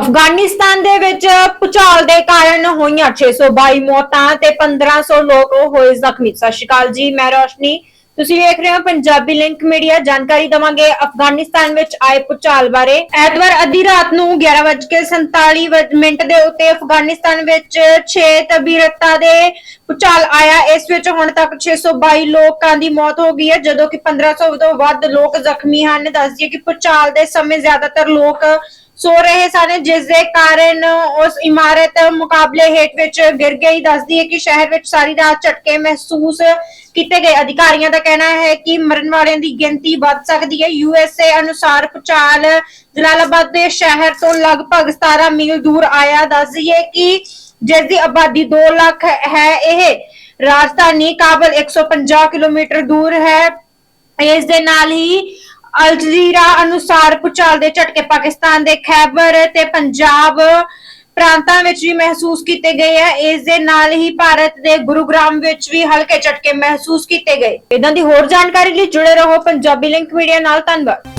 ਅਫਗਾਨਿਸਤਾਨ ਦੇ ਵਿੱਚ ਭੂਚਾਲ ਦੇ ਕਾਰਨ ਹੋਈਆਂ 622 ਮੌਤਾਂ ਤੇ 1500 ਲੋਕ ਹੋਏ ਜ਼ਖਮੀ। ਸਤਿ ਸ਼੍ਰੀ ਅਕਾਲ ਜੀ, ਮੈਂ ਰੋਸ਼ਨੀ। ਤੁਸੀਂ ਵੇਖ ਰਹੇ ਹੋ ਪੰਜਾਬੀ ਲਿੰਕ ਮੀਡੀਆ। ਜਾਣਕਾਰੀ ਦਵਾਂਗੇ ਅਫਗਾਨਿਸਤਾਨ ਵਿੱਚ ਆਏ ਭੂਚਾਲ ਬਾਰੇ। ਐਤਵਾਰ ਅੱਧੀ ਰਾਤ ਨੂੰ 11:47 ਮਿੰਟ ਦੇ ਉੱਤੇ ਅਫਗਾਨਿਸਤਾਨ ਵਿੱਚ 6 ਤਬੀਰਤਾ ਦੇ ਭੂਚਾਲ ਆਇਆ। ਇਸ ਵਿੱਚ ਹੁਣ ਤੱਕ 622 ਲੋਕਾਂ ਦੀ ਮੌਤ ਹੋ ਗਈ ਹੈ, ਜਦੋਂ ਕਿ 1500 ਤੋਂ ਵੱਧ ਲੋਕ ਜ਼ਖਮੀ ਹਨ। ਦੱਸ ਦਈਏ ਕਿ ਭੂਚਾਲ ਦੇ ਸਮੇਂ ਜ਼ਿਆਦਾਤਰ ਲੋਕ ਸੋ ਰਹੇ ਸਨ ਜਿਸ ਦੇ ਕਾਰਨ ਉਸ ਇਮਾਰਤ ਮੁਕਾਬਲੇ ਹੇਠ ਵਿੱਚ ਗਿਰ ਗਈ। ਦੱਸਦੀ ਹੈ ਕਿ ਸ਼ਹਿਰ ਵਿੱਚ ਸਾਰੀ ਰਾਤ ਝਟਕੇ ਮਹਿਸੂਸ ਕੀਤੇ ਗਏ। ਅਧਿਕਾਰੀਆਂ ਦਾ ਕਹਿਣਾ ਹੈ ਕਿ ਮਰਨ ਵਾਲਿਆਂ ਦੀ ਗਿਣਤੀ ਵੱਧ ਸਕਦੀ ਹੈ। ਯੂਐਸਏ ਅਨੁਸਾਰ ਭੁਚਾਲ ਜਲਾਲਾਬਾਦ ਦੇ ਸ਼ਹਿਰ ਤੋਂ ਲਗਭਗ 17 ਮੀਲ ਦੂਰ ਆਇਆ। ਦੱਸਦੀ ਹੈ ਕਿ ਜਿਸ ਦੀ ਆਬਾਦੀ 2 ਲੱਖ ਹੈ, ਇਹ ਰਾਜਧਾਨੀ ਕਾਬਲ 150 ਕਿਲੋਮੀਟਰ ਦੂਰ ਹੈ। ਇਸ ਦੇ ਨਾਲ ਹੀ ਅਲ ਜਜ਼ੀਰਾ ਅਨੁਸਾਰ ਭੂਚਾਲ ਦੇ ਝਟਕੇ ਪਾਕਿਸਤਾਨ ਦੇ ਖੈਬਰ ਤੇ ਪੰਜਾਬ ਪ੍ਰਾਂਤਾਂ ਵਿੱਚ ਵੀ ਮਹਿਸੂਸ ਕੀਤੇ ਗਏ ਹੈ ਇਸ ਦੇ ਨਾਲ ਹੀ ਭਾਰਤ ਦੇ ਗੁਰੂਗ੍ਰਾਮ ਵਿੱਚ ਵੀ ਹਲਕੇ ਝਟਕੇ ਮਹਿਸੂਸ ਕੀਤੇ ਗਏ। ਇਦਾਂ ਦੀ ਹੋਰ ਜਾਣਕਾਰੀ ਲਈ ਜੁੜੇ ਰਹੋ ਪੰਜਾਬੀ ਲਿੰਕ ਮੀਡੀਆ ਨਾਲ। ਧੰਨਵਾਦ।